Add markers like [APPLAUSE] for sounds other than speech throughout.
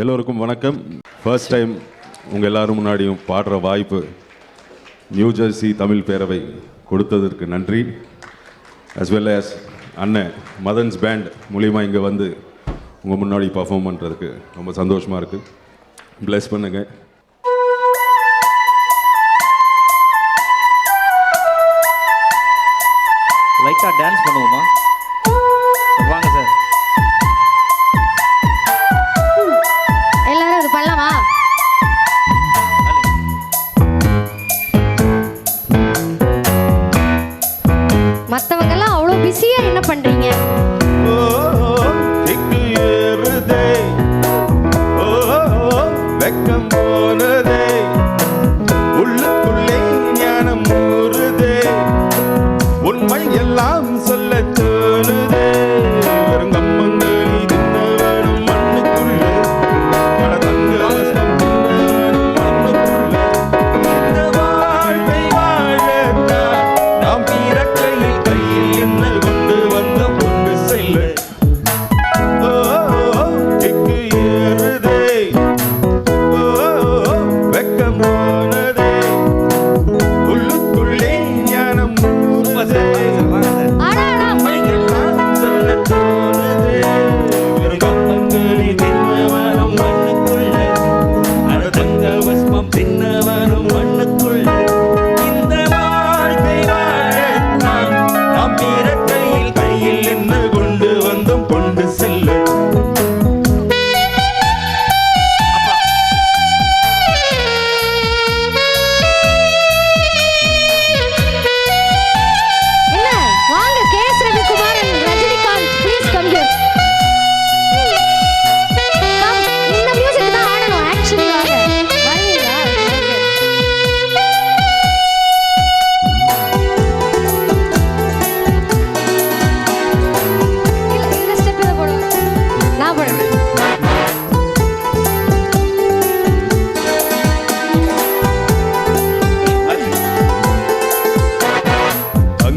எல்லோருக்கும் வணக்கம். First time உங்கள் எல்லோரும் முன்னாடியும் பாடுற வாய்ப்பு நியூ ஜெர்சி தமிழ் பேரவை கொடுத்ததற்கு நன்றி. அஸ் வெல் ஆஸ் அண்ணன் மதன்ஸ் பேண்ட் மூலியமாக இங்கே வந்து உங்கள் முன்னாடி பர்ஃபார்ம் பண்ணுறதுக்கு ரொம்ப சந்தோஷமாக இருக்குது ப்ளஸ் பண்ணுங்கள் லைட்டாக டான்ஸ் பண்ணுவோமா? வாங்க. 欢迎，老。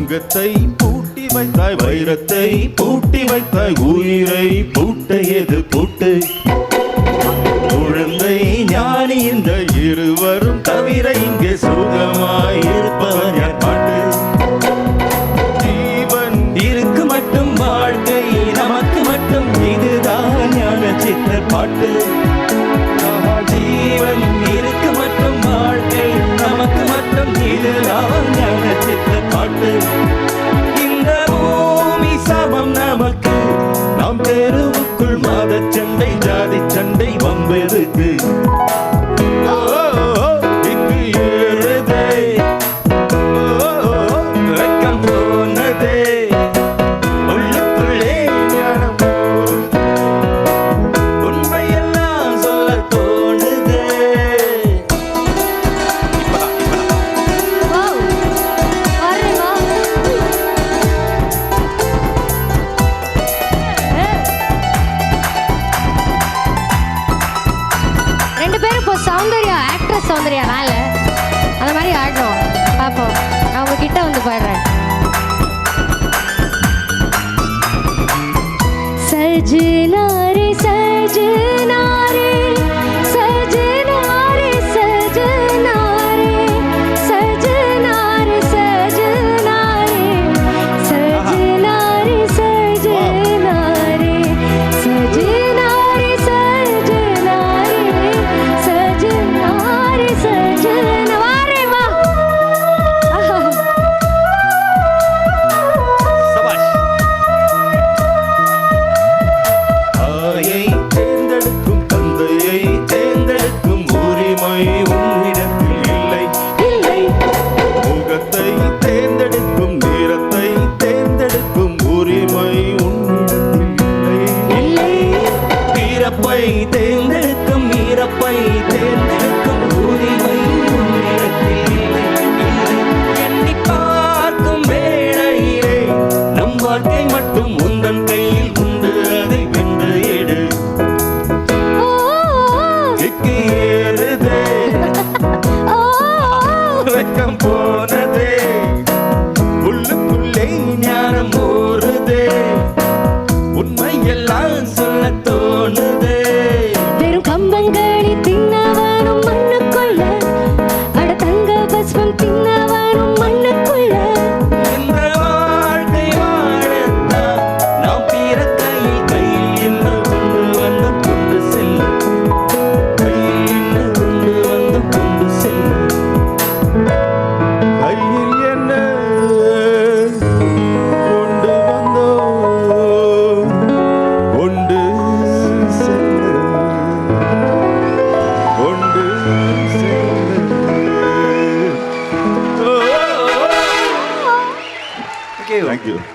தங்கத்தை பூட்டி வைத்தாய் வைரத்தை பூட்டி வைத்தாய் உயிரை பூட்டையது பூட்டு? குழந்தை ஞானி இந்த இருவரும் தவிர இங்கே சுகமாய் இருப்பவர் யார் பாட்டு? ஜீவன் இருக்கு மட்டும் வாழ்க்கை நமக்கு மட்டும் இதுதான் ஞான சித்த பாட்டு. ஜீவன் இருக்கு நினைச்சிட்டு காட்டு ரெண்டு பேரும் இப்போ சௌந்தர்யா ஆக்ட்ரஸ் சௌந்தர்யா நான் அந்த மாதிரி ஆடுறோம். பார்ப்போம் நான் உங்ககிட்ட வந்து பாடுறேன். சஜ்னாரே சஜ்னா பிறப்பை தேர்ந்தெடுக்கும் இறப்பை தேர்ந்தெடுக்கும் உரிமை. எண்ணிப் பார்க்கும் வேளையிலே நம் வாழ்க்கை மட்டும் உந்தன் கையில் உண்டு அதை வென்று எடு. ஏறுதே. [LAUGHS] வெக்கம் போனதே you.